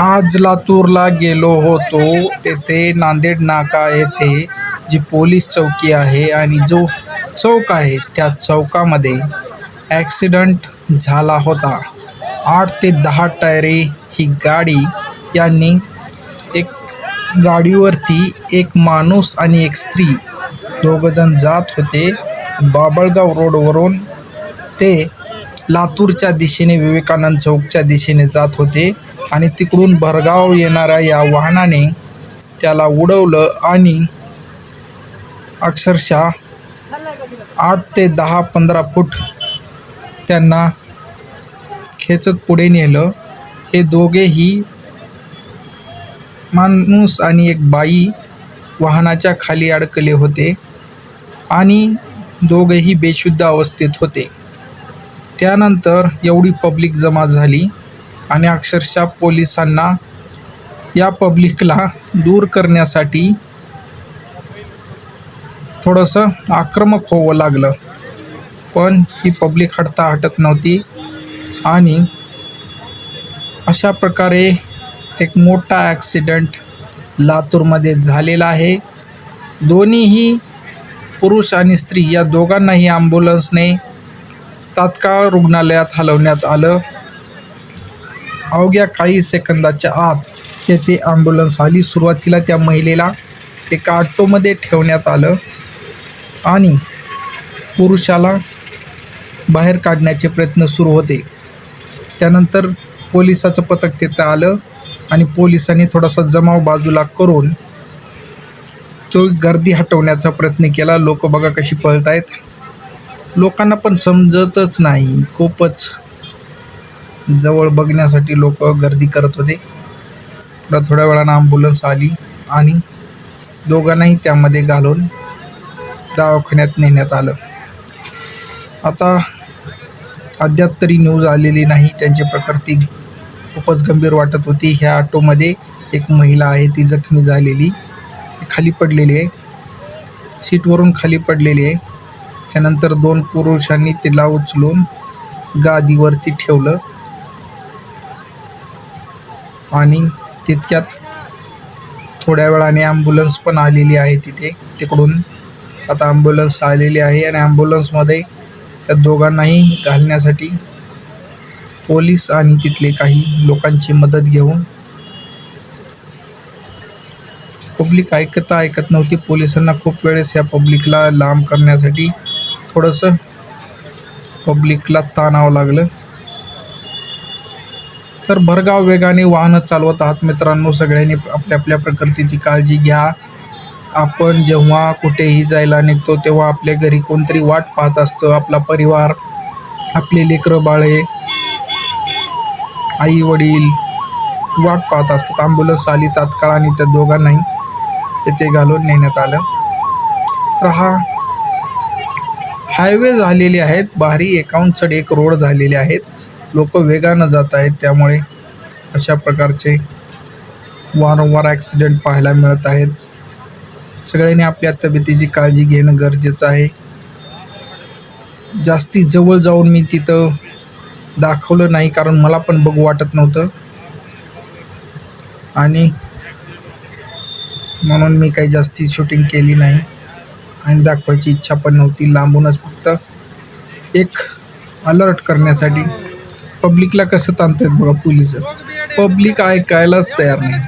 आज लातूरला गेलो होतो तेथे नांदेड नाका येथे जी पोलीस चौकी आहे आणि जो चौक आहे त्या चौकामध्ये ॲक्सिडंट झाला होता. आठ ते दहा टायरे ही गाडी यांनी एक गाडीवरती एक माणूस आणि एक स्त्री दोघंजण जात होते. बाबळगाव रोडवरून ते लातूरच्या दिशेने विवेकानंद चौकच्या दिशेने जात होते. आणि तिकडून भरगाव येणाऱ्या या वाहनाने त्याला उडवलं आणि अक्षरशः आठ ते दहा पंधरा फूट त्यांना खेचत पुढे नेलं. हे दोघेही माणूस आणि एक बाई वाहनाच्या खाली अडकले होते आणि दोघेही बेशुद्ध अवस्थेत होते. त्यानंतर एवढी पब्लिक जमा झाली. आणि अक्षरशः पोलिसांना या पब्लिकला दूर करण्यासाठी थोडंसं आक्रमक होवं लागलं. पण ही पब्लिक हटता हटत नव्हती आणि अशा प्रकारे एक मोठा ॲक्सिडंट लातूरमध्ये झालेला आहे. दोन्हीही पुरुष आणि स्त्री या दोघांनाही ॲम्ब्युलन्सने तात्काळ रुग्णालयात हलवण्यात आलं. अवघ्या काही सेकंदाच्या आत तेथे ॲम्ब्युलन्स आली सुरुवातीला त्या महिलेला एका ऑटोमध्ये ठेवण्यात आलं आणि पुरुषाला बाहेर काढण्याचे प्रयत्न सुरू होते. त्यानंतर पोलिसाचं पथक तिथं आलं आणि पोलिसांनी थोडासा जमाव बाजूला करून तो गर्दी हटवण्याचा प्रयत्न केला. लोक बघा कशी पळत आहेत लोकांना पण समजतच नाही. खूपच जवळ बघण्यासाठी लोक गर्दी करत होते. पुढं थोड्या वेळानं ॲम्ब्युलन्स आली आणि दोघांनाही त्यामध्ये घालून दवाखान्यात नेण्यात आलं. आता अद्याप तरी न्यूज आलेली नाही. त्यांची प्रकृती खूपच गंभीर वाटत होती. ह्या ऑटोमध्ये एक महिला आहे. ती जखमी झालेली. खाली पडलेली आहे. सीटवरून खाली पडलेली आहे. त्यानंतर दोन पुरुषांनी तिला उचलून गादीवरती ठेवलं. आणि तितक्यात थोड्या वेळाने ॲम्ब्युलन्स पण आलेली आहे तिथे. तिकडून आता ॲम्ब्युलन्स आलेली आहे आणि ॲम्ब्युलन्समध्ये त्या दोघांनाही घालण्यासाठी पोलीस आणि तिथले काही लोकांची मदत घेऊन पब्लिक ऐकता ऐकत नव्हती. पोलिसांना खूप वेळेस या पब्लिकला लांब करण्यासाठी थोडंसं पब्लिकला ताणावं लागलं. तर भरगाव वेगाने वाहनं चालवत आहात मित्रांनो. सगळ्यांनी आपल्या आपल्या प्रकृतीची काळजी घ्या. आपण जेव्हा कुठेही जायला निघतो तेव्हा आपल्या घरी कोणतरी वाट पाहत असतं. आपला परिवार आपले लेकरं बाळे आई वडील वाट पाहत असतात. ॲम्ब्युलन्स आली तात्काळ आणि त्या दोघांनाही तेथे घालून नेण्यात आलं. तर हा हायवे झालेले आहेत. भारी एकावन्न चढ एक रोड झालेले आहेत. लोक वेगानं जात आहेत त्यामुळे अशा प्रकारचे वारंवार ॲक्सिडेंट पाहायला मिळत आहेत. सगळ्यांनी आपल्या तब्येतीची काळजी घेणं गरजेचं आहे. जास्ती जवळ जाऊन मी तिथं दाखवलं नाही कारण मला पण बघू वाटत नव्हतं. आणि म्हणून मी काही जास्ती शूटिंग केली नाही. आणि दाखवायची इच्छा पण नव्हती लांबूनच फक्त एक अलर्ट करण्यासाठी पब्लिकला कसं ताणतायत बघा पोलीस? पब्लिक ऐकायलाच तयार नाही.